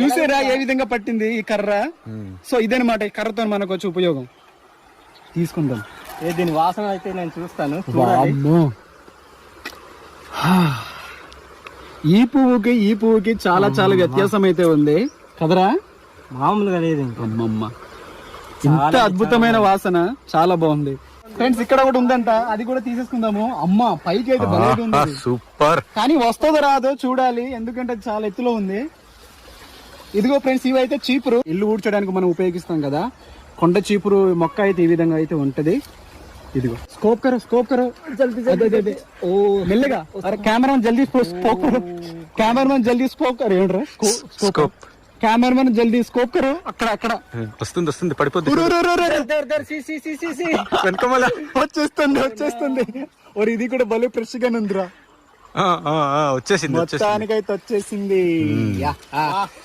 చూసారా ఏ విధంగా పట్టింది ఈ కర్ర? సో ఇదనమాట ఈ కర్రతో మనకు వచ్చే ఉపయోగం. తీసుకుందాం. ఏ దీని వాసన అయితే నేను చూస్తాను. ఈ పువ్వుకి ఈ పువ్వుకి చాలా చాలా వ్యత్యాసం అయితే ఉంది. కదరా? మామూలుగా లేదు అమ్మమ్మ. ఇంత అద్భుతమైన వాసన. చాలా బాగుంది. ఫ్రెండ్స్ ఇక్కడ ఒకటి ఉందంట. అది కూడా తీసేసుకుందాము. అమ్మ పైకి అయితే. సూపర్. కానీ వస్తుందో రాదో చూడాలి. ఎందుకంటే చాలా ఎత్తులో ఉంది. ఇదిగో ఫ్రెండ్స్ ఇవి అయితే చీపురు. ఇల్లు ఊడ్చడానికి మనం ఉపయోగిస్తాం కదా. కొండ చీపురు మొక్క అయితే ఈ విధంగా అయితే ఉంటది. ఇదిగో. స్కోప్ కరో స్కోప్ కరో. ఓ మెల్లగా. అరే కెమెరామన్ జల్దీ స్కోప్ కరో. కెమెరామన్ జల్దీ స్కోప్ కరో. ఏంట్రా? స్కోప్ కెమెరామన్ జల్దీ స్కోప్ కరో. అక్కడ అక్కడ. వస్తుంది వస్తుంది వెనకమల. వచ్చేస్తుంది వచ్చేస్తుంది. ఒరి ఇది కూడా భలే ఫ్రెష్గా ఉందిరా వచ్చేసింది వచ్చేసింది. మొత్తానికైతే వచ్చేసింది. యా, ఆ.